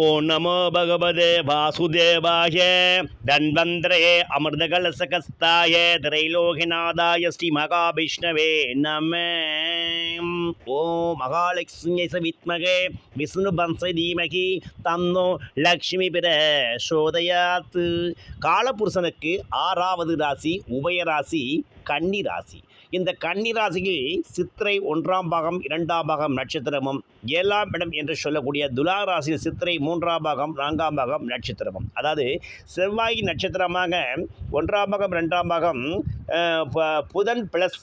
ஓம் நமோ பகவதே வாசுதேவாய தன்வந்திரே அமிர்தகலசகஸ்தாய திரைலோகிநாதாய ஸ்ரீ மகாவிஷ்ணவே நம ஓ மகாலட்சுமி வித்மகே விஷ்ணு பம்ச தீமகி தன்னோ லக்ஷ்மி பிர சோதயாத்து காலபுருஷனுக்கு ஆறாவது ராசி உபயராசி கன்னி ராசி இந்த கன்னி ராசியில் சித்திரை ஒன்றாம் பாகம் இரண்டாம் பாகம் நட்சத்திரமும் ஏழாம் இடம் என்று சொல்லக்கூடிய துலா ராசியில் சித்திரை மூன்றாம் பாகம் நான்காம் பாகம் நட்சத்திரமும். அதாவது செவ்வாய் நட்சத்திரமாக ஒன்றாம் பாகம் ரெண்டாம் பாகம் ப- புதன் பிளஸ்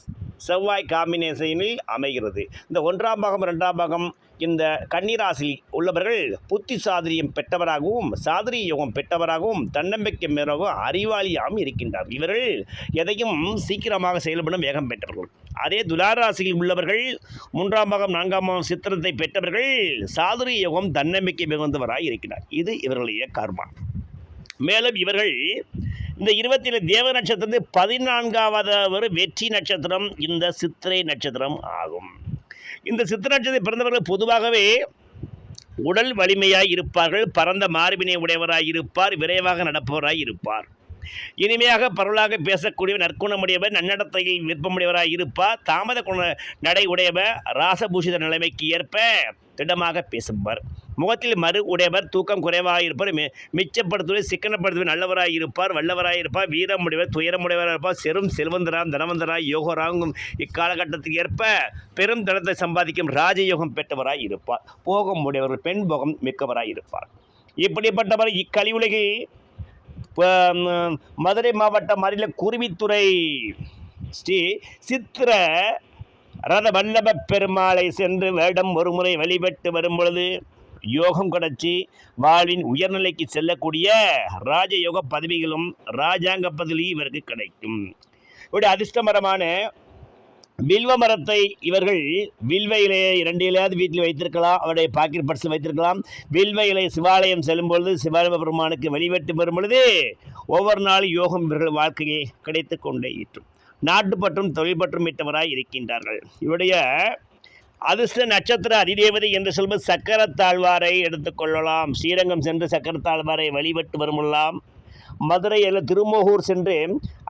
செவ்வாய் காம்பினேஷனில் அமைகிறது. இந்த ஒன்றாம் பாகம் ரெண்டாம் பாகம் இந்த கன்னிராசி உள்ளவர்கள் புத்தி சாதுரியம் பெற்றவராகவும் சாதுரிய யோகம் பெற்றவராகவும் தன்னம்பிக்கை மேலாகவும் அறிவாளியாகவும் இருக்கின்றார் இவர்கள் எதையும் சீக்கிரமாக செயல்படும் வேகம் பெற்றவர்கள். அதே துலாராசியில் உள்ளவர்கள் மூன்றாம் பாகம் நான்காம் பாகம் சித்திரத்தை பெற்றவர்கள் சாதுரிய யோகம் தன்னம்பிக்கை மிகுந்தவராக இருக்கிறார் இது இவர்களுடைய கர்மா. மேலும் இவர்கள் இந்த இருபத்தி ஏழு தேவ நட்சத்திரத்து பதினான்காவது ஒரு வெற்றி நட்சத்திரம் இந்த சித்திரை நட்சத்திரம் ஆகும். இந்த சித்திரை நட்சத்திரம் பிறந்தவர்கள் பொதுவாகவே உடல் வலிமையாய் இருப்பார்கள் பரந்த மார்பினை உடையவராய் இருப்பார் விரைவாக நடப்பவராய் இருப்பார். இனிமையாக பரவலாக பேசக்கூடிய நற்குணமுடையவர் நன்னடத்தையில் விருப்பமுடையவராய் இருப்பார் தாமத குண நடை உடையவர் ராசபூஷித நிலைமைக்கு ஏற்ப திடமாக பேசுவார் முகத்தில் மறு உடையவர் தூக்கம் குறைவாக இருப்பார் மி மிச்சப்படுத்துவதை சிக்கனப்படுத்துவது நல்லவராக இருப்பார் வல்லவராக இருப்பார் வீரமுடையவர் துயரமுடையவராக இருப்பார் செரும் செல்வந்தராம் தனவந்தராய் யோகராகும் இக்காலகட்டத்துக்கு ஏற்ப பெரும் தனத்தை சம்பாதிக்கும் ராஜயோகம் பெற்றவராய் இருப்பார் போகம் உடையவர் பெண் போகம் மிக்கவராய் இருப்பார் இப்படிப்பட்டவர் இக்கலியுலகில் மதுரை மாவட்டம் அருகில குருவித்துறை ஸ்ரீ சித்திர ரத வல்லப பெருமாளை சென்று வேடம் ஒருமுறை வழிபட்டு வரும் பொழுது யோகம் கிடச்சி வாழ்வின் உயர்நிலைக்கு செல்லக்கூடிய ராஜயோக பதவிகளும் ராஜாங்க பதவியும் இவருக்கு கிடைக்கும். இவருடைய அதிர்ஷ்டமரமான வில்வ மரத்தை இவர்கள் வில்வ இலையை இரண்டு இலையாவது வீட்டில் வைத்திருக்கலாம் அவருடைய பாக்கெட் பர்ஸில் வைத்திருக்கலாம். வில்வ இலை சிவாலயம் செல்லும் பொழுது சிவாலய பெருமானுக்கு வழிபட்டு வரும் பொழுது ஒவ்வொரு நாளும் யோகம் இவர்கள் வாழ்க்கையை கிடைத்து கொண்டே நாட்டு பற்றும் தொழில் பற்றும் மிட்டவராய் இருக்கின்றார்கள். இவருடைய அதிர்ஷ்ட நட்சத்திர அதிதேவதை என்று சொல்வது சக்கரத்தாழ்வாரை எடுத்துக்கொள்ளலாம் ஸ்ரீரங்கம் சென்று சக்கரத்தாழ்வாரை வழிபட்டு வருமுல்லாம் மதுரை அல்ல திருமோகூர் சென்று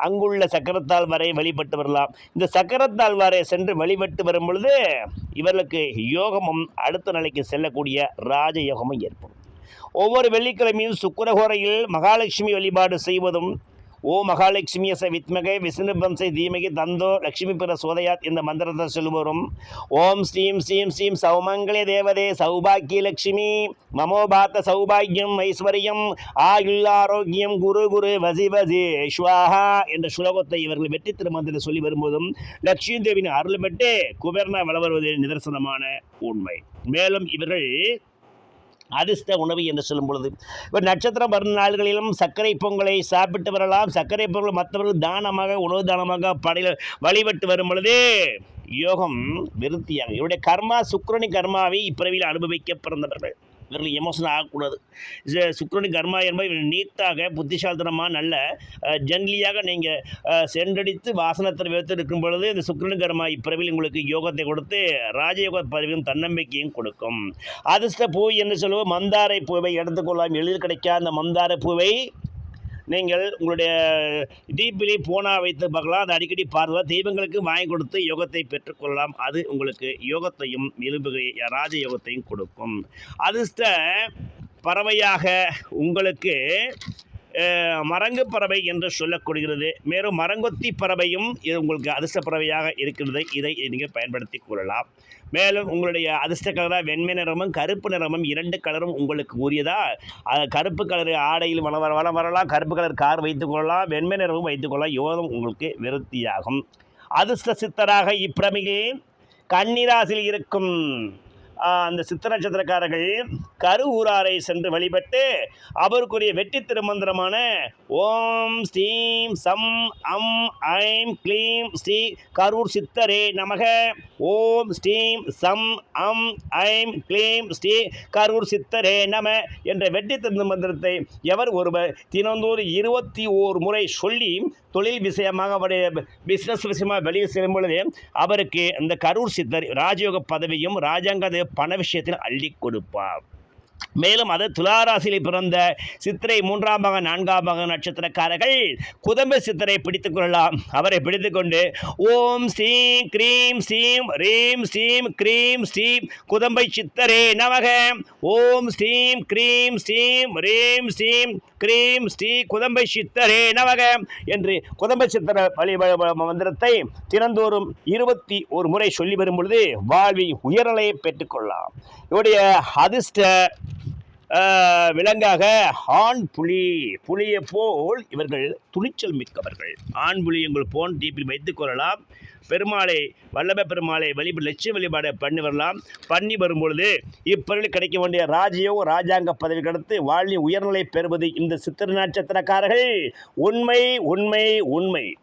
அங்குள்ள சக்கரத்தாழ்வாரை வழிபட்டு வரலாம். இந்த சக்கரத்தாழ்வாரை சென்று வழிபட்டு வரும் பொழுது இவர்களுக்கு யோகமும் அடுத்த நிலைக்கு செல்லக்கூடிய ராஜயோகமும் ஏற்படும். ஒவ்வொரு வெள்ளிக்கிழமையும் சுக்கரகோரையில் மகாலட்சுமி வழிபாடு செய்வதும் ஓ மகாலட்சுமி வித்மகை வித்மகே விஷ்ணு பம்சை தீமகி தந்தோ லக்ஷ்மி பிற சோதயாத் இந்த மந்திரத்தை சொல்லுவரும். ஓம் ஸ்ரீம் ஸ்ரீம் ஸ்ரீம் சௌமங்கலே தேவதே சௌபாக்கிய லக்ஷ்மி. மமோபாத்த சௌபாகியம் ஐஸ்வர்யம். ஆயுள் ஆரோக்கியம் குரு குரு வசி வசி ஸ்வாஹா என்ற ஸ்லோகத்தை இவர்கள் வெற்றி திருமந்திரம் சொல்லி வரும்போதும் லட்சுமி தேவியின் அருள் பெற்று குபேர்னா வளவருவது நிதர்சனமான உண்மை. மேலும் இவர்கள் அதிர்ஷ்ட உணவு என்று சொல்லும் பொழுது இப்போ நட்சத்திரம் வரும் நாள்களிலும் சர்க்கரை பொங்கலை சாப்பிட்டு வரலாம். சர்க்கரை பொங்கல் மற்றவர்கள் தானமாக உணவு தானமாக படையில் வழிபட்டு வரும் பொழுது யோகம் விருத்தியாகும். இவருடைய கர்மா சுக்கரனி கர்மாவை இப்பிறவியில் அனுபவிக்க பிறந்தவர்கள். இவர்கள் எமோஷன் ஆகக்கூடாது. இது கர்மா என்பது நீத்தாக நீட்டாக புத்திசாலித்தனமாக நல்ல ஜென்லியாக நீங்கள் சென்றடித்து வாசனத்தில் வைத்து இருக்கும் பொழுது இந்த சுக்கிரணி கர்மா இப்பிறவியில் உங்களுக்கு யோகத்தை கொடுத்து ராஜயோக பதவியும் தன்னம்பிக்கையும் கொடுக்கும். அதிர்ஷ்ட பூ என்று சொல்லுவோம். மந்தாரை பூவை எடுத்துக்கொள்ளலாம் எளிதில் கிடைக்காத அந்த மந்தாரை பூவை நீங்கள் உங்களுடைய தீபிலே போனா வைத்து பார்க்கலாம். அதை அடிக்கடி பார்வை தெய்வங்களுக்கு வாங்கி கொடுத்து யோகத்தை பெற்றுக்கொள்ளலாம். அது உங்களுக்கு யோகத்தையும் எலும்புகை ராஜ யோகத்தையும் கொடுக்கும். அதிர்ஷ்ட பறவையாக உங்களுக்கு மரங்கு பறவை என்று சொல்லப்படுகிறது மேலும் மரங்கொத்தி பறவையும் இது உங்களுக்கு அதிர்ஷ்ட பறவையாக இருக்கிறது. இதை நீங்கள் பயன்படுத்தி கொள்ளலாம். மேலும் உங்களுடைய அதிர்ஷ்ட கலராக வெண்மை நிறமும் கருப்பு நிறமும் இரண்டு கலரும் உங்களுக்கு உரியதா? கருப்பு கலர் ஆடையில் வள வர வள வரலாம். கருப்பு கலர் கார் வைத்துக் கொள்ளலாம். வெண்மை நிறமும் வைத்துக் கொள்ளலாம். யோகம் உங்களுக்கு விருத்தியாகும். அதிர்ஷ்ட சித்தராக இப்பிரமிகை கன்னிராசியில் இருக்கும் அந்த சித்த நட்சத்திரக்காரர்கள் கருவூராரை சென்று வழிபட்டு அவருக்குரிய வெற்றி திருமந்திரமான ஓம் ஸ்ரீம் சம் அம் ஐம் க்ளீம் ஸ்ரீ கரூர் சித்தரே நமக. ஓம் ஸ்ரீம் சம் அம் ஐம் க்ளீம் ஸ்ரீ கரூர் சித்தரே நம என்ற வெற்றி திருமந்திரத்தை எவர் ஒருவர் தினந்தோறும் இருபத்தி ஓர் முறை சொல்லி தொழில் விஷயமாக அவருடைய பிஸ்னஸ் விஷயமாக வெளியே செல்லும் பொழுது அவருக்கு அந்த கரூர் சித்தர் ராஜயோக பதவியும் ராஜாங்க பண விஷயத்தில் அள்ளி கொடுப்பார். மேலும் அது துளாராசியில் பிறந்த சித்திரை மூன்றாம் பாக நான்காம் பாக நட்சத்திரக்காரர்கள் குதம்ப சித்தரை பிடித்துக் கொள்ளலாம். அவரை பிடித்துக்கொண்டு ஓம் ஸ்ரீம் க்ரீம் ஸ்ரீம் ரீம் ஸ்ரீம் க்ரீம் ஸ்ரீம் குதம்பை சித்தரே நமக. ஓம் ஸ்ரீம் க்ரீம் ஸ்ரீம் ரீம் ஸ்ரீம் க்ரீம் ஸ்ரீ குதம்பை சித்தரே நமக என்று குதம்பை சித்தர வழி மந்திரத்தை தினந்தோறும் இருபத்தி ஒரு முறை சொல்லி வரும் பொழுது வாழ்வி உயர்நிலையை பெற்றுக்கொள்ளலாம் இவருடைய அதிர்ஷ்ட விலங்காக ஆண் புலி புலியை போல் இவர்கள் துணிச்சல் மிக்கவர்கள். ஆண் புலி உங்கள் போன் டீப்பில் வைத்துக் கொள்ளலாம். பெருமாளை வல்லப பெருமாளை வழிப லட்சிய வழிபாடு பண்ணி வரலாம். பண்ணி வரும்பொழுது இப்பொருள் கிடைக்க வேண்டிய ராஜயோக ராஜாங்க பதவி கடத்து வாழ்வின் உயர்நிலை பெறுவது இந்த சித்திர நட்சத்திரக்காரர்கள். உண்மை உண்மை உண்மை.